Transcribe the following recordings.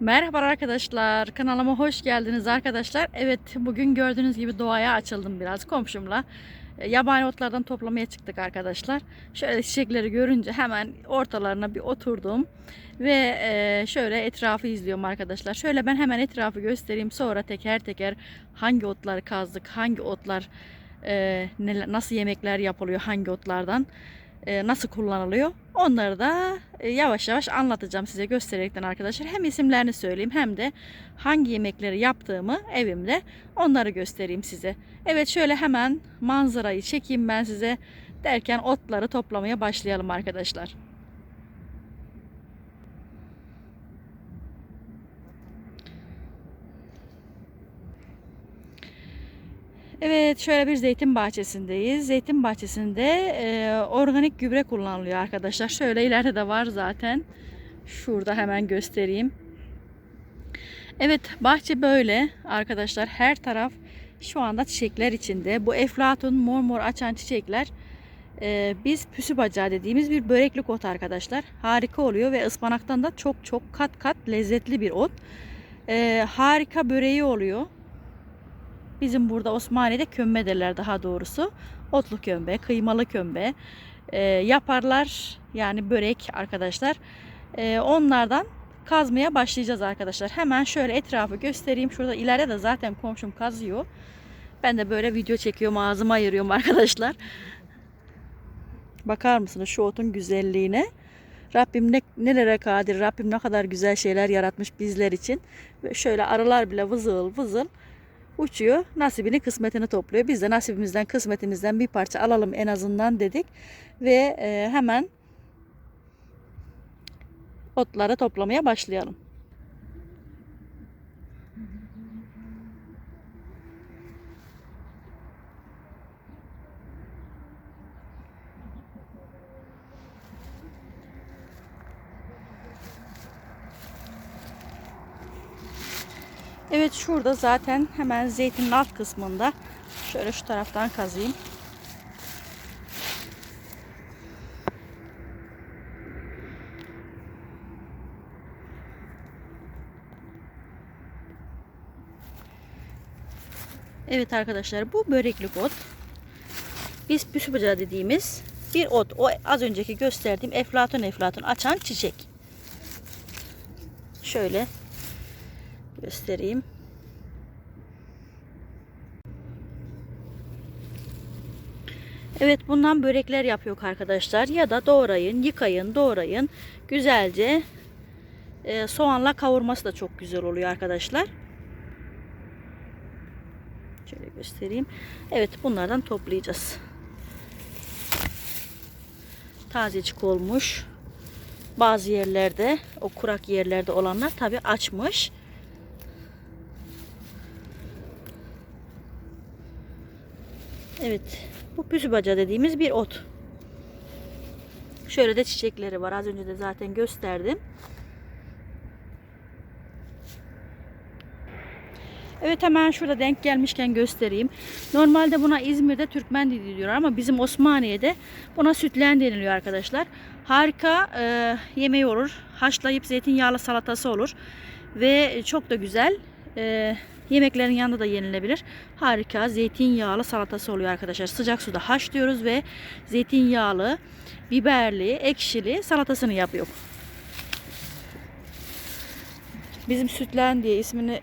Merhaba arkadaşlar. Kanalıma hoş geldiniz arkadaşlar. Evet bugün gördüğünüz gibi doğaya açıldım biraz komşumla. E, Yabani otlardan toplamaya çıktık arkadaşlar. Şöyle çiçekleri görünce hemen ortalarına bir oturdum. Ve e, şöyle etrafı izliyorum arkadaşlar. Şöyle ben hemen etrafı göstereyim. Sonra teker teker hangi otları kazdık, hangi otlar e, nasıl yemekler yapılıyor, hangi otlardan nasıl kullanılıyor onları da e, yavaş yavaş anlatacağım size göstererekten arkadaşlar. Hem isimlerini söyleyeyim hem de hangi yemekleri yaptığımı evimde onları göstereyim size. Evet şöyle hemen manzarayı çekeyim ben size derken otları toplamaya başlayalım arkadaşlar. Evet şöyle bir zeytin bahçesindeyiz. Zeytin bahçesinde e, organik gübre kullanılıyor arkadaşlar. Şöyle ileride de var zaten. Şurada hemen göstereyim. Evet bahçe böyle arkadaşlar. Her taraf şu anda çiçekler içinde. Bu eflatun mor mor açan çiçekler e, biz püsü bacağı dediğimiz bir böreklik ot arkadaşlar. Harika oluyor ve ıspanaktan da çok çok kat kat lezzetli bir ot. E, harika böreği oluyor. Bizim burada Osmaniye'de kömbe derler daha doğrusu. Otlu kömbe, kıymalı kömbe e, yaparlar. Yani börek arkadaşlar. E, onlardan kazmaya başlayacağız arkadaşlar. Hemen şöyle etrafı göstereyim. Şurada ileride de zaten komşum kazıyor. Ben de böyle video çekiyorum. Ağzıma ayırıyorum arkadaşlar. Bakar mısınız şu otun güzelliğine? Rabbim ne, nelere kadir, Rabbim ne kadar güzel şeyler yaratmış bizler için. Ve şöyle arılar bile vızıl vızıl uçuyor. Nasibini kısmetini topluyor. Biz de nasibimizden kısmetimizden bir parça alalım en azından dedik. Ve e, hemen otları toplamaya başlayalım. Evet şurada zaten hemen zeytinin alt kısmında şöyle şu taraftan kazayım. Evet arkadaşlar bu böreklik ot. Biz püsü bacağı dediğimiz bir ot. O az önceki gösterdiğim eflatun eflatun açan çiçek. Şöyle göstereyim. Evet bundan börekler yapıyor arkadaşlar. Ya da doğrayın, yıkayın, doğrayın. Güzelce e, soğanla kavurması da çok güzel oluyor arkadaşlar. Şöyle göstereyim. Evet bunlardan toplayacağız. Tazecik olmuş. Bazı yerlerde o kurak yerlerde olanlar tabi açmış. Evet. Bu püsü baca dediğimiz bir ot. Şöyle de çiçekleri var. Az önce de zaten gösterdim. Evet hemen şurada denk gelmişken göstereyim. Normalde buna İzmir'de Türkmen dili diyorlar ama bizim Osmaniye'de buna sütleğen deniliyor arkadaşlar. Harika e, yemeği olur. Haşlayıp zeytinyağlı salatası olur. Ve çok da güzel. E, yemeklerin yanında da yenilebilir. Harika zeytinyağlı salatası oluyor arkadaşlar. Sıcak suda haşlıyoruz ve zeytinyağlı, biberli, ekşili salatasını yapıyor. Bizim sütlen diye ismini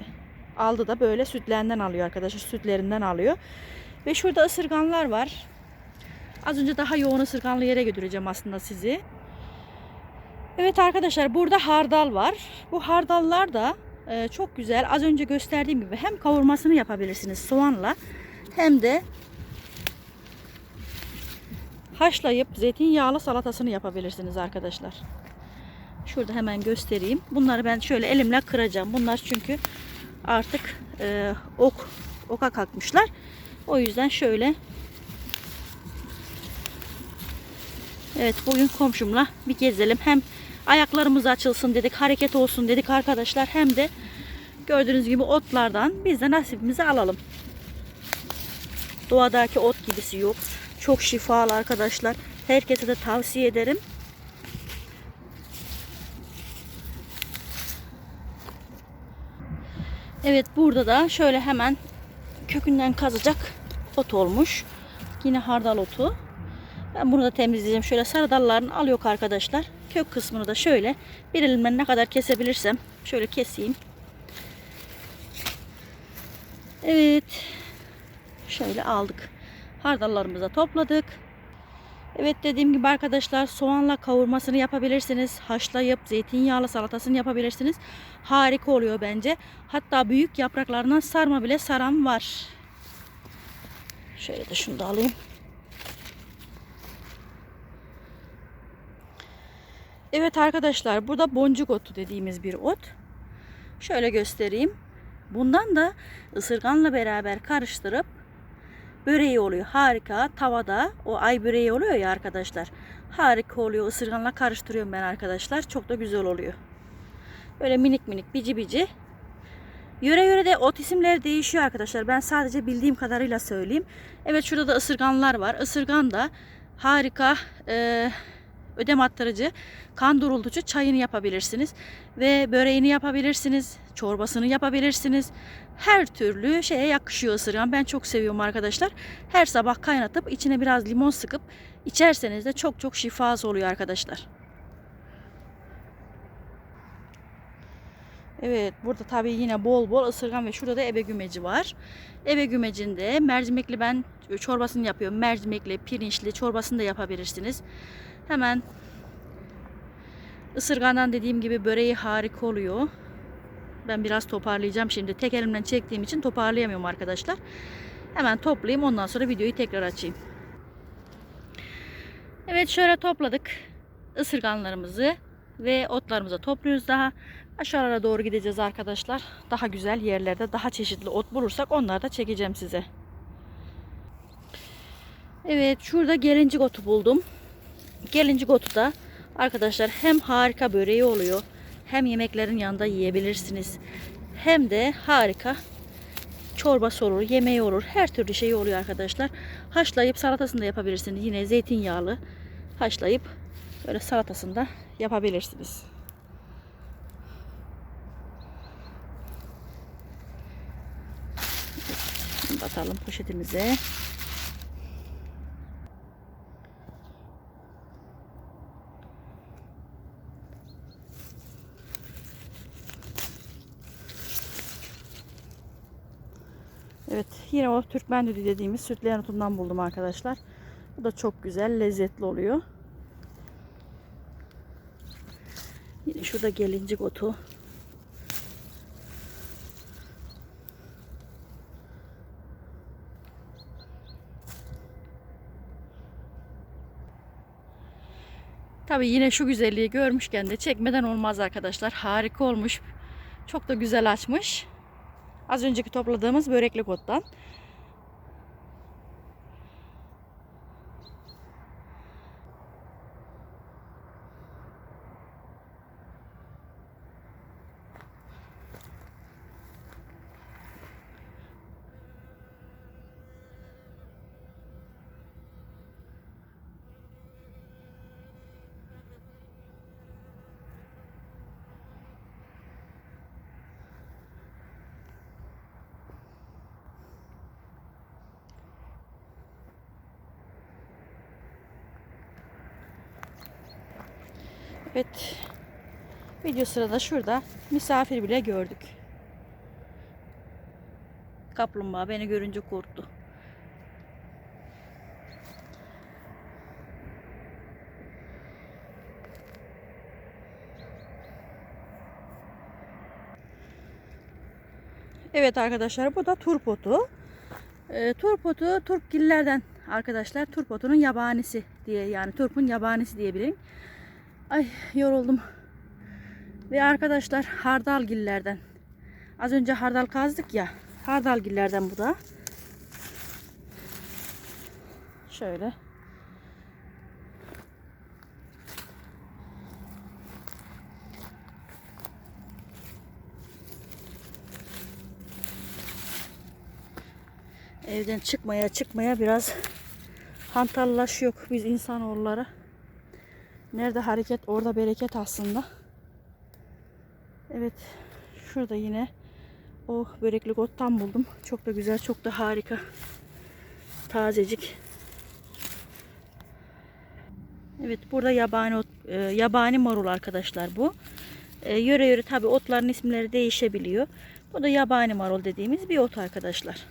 aldı da böyle sütlenden alıyor arkadaşlar. Sütlerinden alıyor. Ve şurada ısırganlar var. Az önce daha yoğun ısırganlı yere götüreceğim aslında sizi. Evet arkadaşlar burada hardal var. Bu hardallar da e, çok güzel. Az önce gösterdiğim gibi hem kavurmasını yapabilirsiniz soğanla hem de haşlayıp zeytinyağlı salatasını yapabilirsiniz arkadaşlar. Şurada hemen göstereyim. Bunları ben şöyle elimle kıracağım. Bunlar çünkü artık e, ok oka kalkmışlar. O yüzden şöyle Evet bugün komşumla bir gezelim. Hem ayaklarımız açılsın dedik, hareket olsun dedik arkadaşlar. Hem de gördüğünüz gibi otlardan biz de nasibimizi alalım. Doğadaki ot gibisi yok. Çok şifalı arkadaşlar. Herkese de tavsiye ederim. Evet burada da şöyle hemen kökünden kazacak ot olmuş. Yine hardal otu. Ben bunu da temizleyeceğim. Şöyle sarı dallarını alıyor arkadaşlar. Kök kısmını da şöyle bir elimle ne kadar kesebilirsem şöyle keseyim. Evet. Şöyle aldık. Hardallarımızı da topladık. Evet dediğim gibi arkadaşlar soğanla kavurmasını yapabilirsiniz. Haşlayıp zeytinyağlı salatasını yapabilirsiniz. Harika oluyor bence. Hatta büyük yapraklarından sarma bile saran var. Şöyle de şunu da alayım. Evet arkadaşlar burada boncuk otu dediğimiz bir ot. Şöyle göstereyim. Bundan da ısırganla beraber karıştırıp böreği oluyor. Harika. Tavada o ay böreği oluyor ya arkadaşlar. Harika oluyor. Isırganla karıştırıyorum ben arkadaşlar. Çok da güzel oluyor. Böyle minik minik bici bici. Yöre yöre de ot isimleri değişiyor arkadaşlar. Ben sadece bildiğim kadarıyla söyleyeyim. Evet şurada da ısırganlar var. Isırgan da harika e, ödem attırıcı, kan durultucu çayını yapabilirsiniz. Ve böreğini yapabilirsiniz. Çorbasını yapabilirsiniz. Her türlü şeye yakışıyor ısırgan. Ben çok seviyorum arkadaşlar. Her sabah kaynatıp içine biraz limon sıkıp içerseniz de çok çok şifası oluyor arkadaşlar. Evet burada tabii yine bol bol ısırgan ve şurada da ebe gümeci var. Ebe gümecinde mercimekli ben çorbasını yapıyorum. Mercimekli, pirinçli çorbasını da yapabilirsiniz. Hemen ısırgandan dediğim gibi böreği harika oluyor. Ben biraz toparlayacağım şimdi. Tek elimden çektiğim için toparlayamıyorum arkadaşlar. Hemen toplayayım ondan sonra videoyu tekrar açayım. Evet şöyle topladık ısırganlarımızı ve otlarımızı topluyoruz daha. Aşağılara doğru gideceğiz arkadaşlar. Daha güzel yerlerde daha çeşitli ot bulursak onları da çekeceğim size. Evet şurada gelincik otu buldum. Gelincik otu da arkadaşlar hem harika böreği oluyor hem yemeklerin yanında yiyebilirsiniz. Hem de harika çorbası olur, yemeği olur. Her türlü şey oluyor arkadaşlar. Haşlayıp salatasını da yapabilirsiniz. Yine zeytinyağlı haşlayıp böyle salatasını da yapabilirsiniz. Şimdi Atalım poşetimize. Evet yine o Türkmen düdüğü dediğimiz sütleyen otundan buldum arkadaşlar. Bu da çok güzel lezzetli oluyor. Yine şurada gelincik otu. Tabii yine şu güzelliği görmüşken de çekmeden olmaz arkadaşlar. Harika olmuş. Çok da güzel açmış. Az önceki topladığımız böreklik ottan. Evet. Video sırada şurada misafir bile gördük. Kaplumbağa beni görünce korktu. Evet arkadaşlar bu da turpotu. E, turpotu turpgillerden arkadaşlar. Turpotunun yabanisi diye yani turpun yabanisi diyebilirim. Ay yoruldum. Ve arkadaşlar hardalgillerden. Az önce hardal kazdık ya. Hardalgillerden bu da. Şöyle. Evden çıkmaya çıkmaya biraz hantallaşıyor biz insanoğulları. Nerede hareket orada bereket aslında. Evet. Şurada yine Oh böreklik ottan buldum. Çok da güzel, çok da harika. Tazecik. Evet burada yabani ot, e, yabani marul arkadaşlar bu. E, yöre yöre tabi otların isimleri değişebiliyor. Bu da yabani marul dediğimiz bir ot arkadaşlar.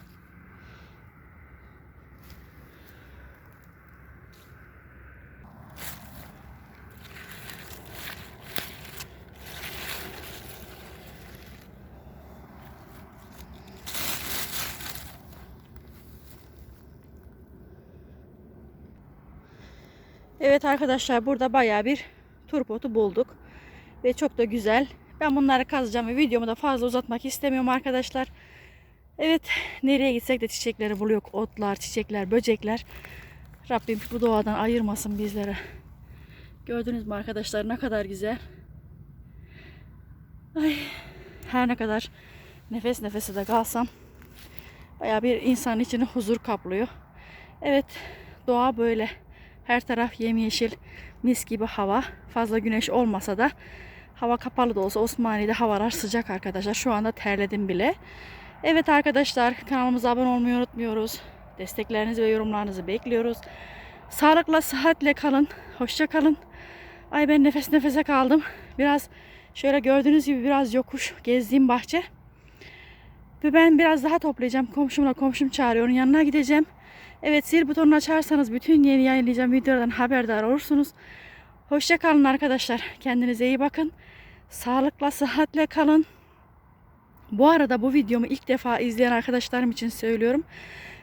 Evet arkadaşlar burada bayağı bir turp otu bulduk. Ve çok da güzel. Ben bunları kazacağım ve videomu da fazla uzatmak istemiyorum arkadaşlar. Evet nereye gitsek de çiçekleri buluyor. Otlar, çiçekler, böcekler. Rabbim bu doğadan ayırmasın bizlere. Gördünüz mü arkadaşlar ne kadar güzel. Ay, her ne kadar nefes nefese de kalsam bayağı bir insan içini huzur kaplıyor. Evet doğa böyle. Her taraf yemyeşil, mis gibi hava. Fazla güneş olmasa da hava kapalı da olsa Osmaniye'de havalar sıcak arkadaşlar. Şu anda terledim bile. Evet arkadaşlar kanalımıza abone olmayı unutmuyoruz. Desteklerinizi ve yorumlarınızı bekliyoruz. Sağlıkla, sıhhatle kalın. Hoşça kalın. Ay ben nefes nefese kaldım. Biraz şöyle gördüğünüz gibi biraz yokuş gezdiğim bahçe. Ve ben biraz daha toplayacağım. Komşumla komşum çağırıyor. Onun yanına gideceğim. Evet zil butonunu açarsanız bütün yeni yayınlayacağım videolardan haberdar olursunuz. Hoşça kalın arkadaşlar. Kendinize iyi bakın. Sağlıkla, sıhhatle kalın. Bu arada bu videomu ilk defa izleyen arkadaşlarım için söylüyorum.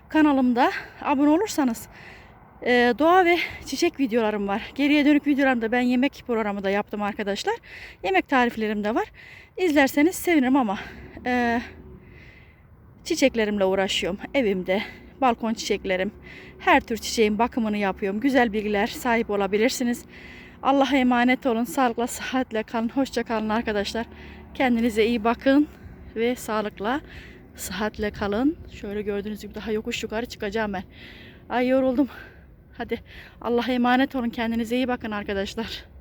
Kanalımda abone olursanız e, doğa ve çiçek videolarım var. Geriye dönük videolarımda ben yemek programı da yaptım arkadaşlar. Yemek tariflerim de var. İzlerseniz sevinirim ama e, çiçeklerimle uğraşıyorum evimde balkon çiçeklerim, her tür çiçeğin bakımını yapıyorum. Güzel bilgiler sahip olabilirsiniz. Allah'a emanet olun. Sağlıkla, sıhhatle kalın. Hoşça kalın arkadaşlar. Kendinize iyi bakın ve sağlıkla, sıhhatle kalın. Şöyle gördüğünüz gibi daha yokuş yukarı çıkacağım ben. Ay yoruldum. Hadi Allah'a emanet olun. Kendinize iyi bakın arkadaşlar.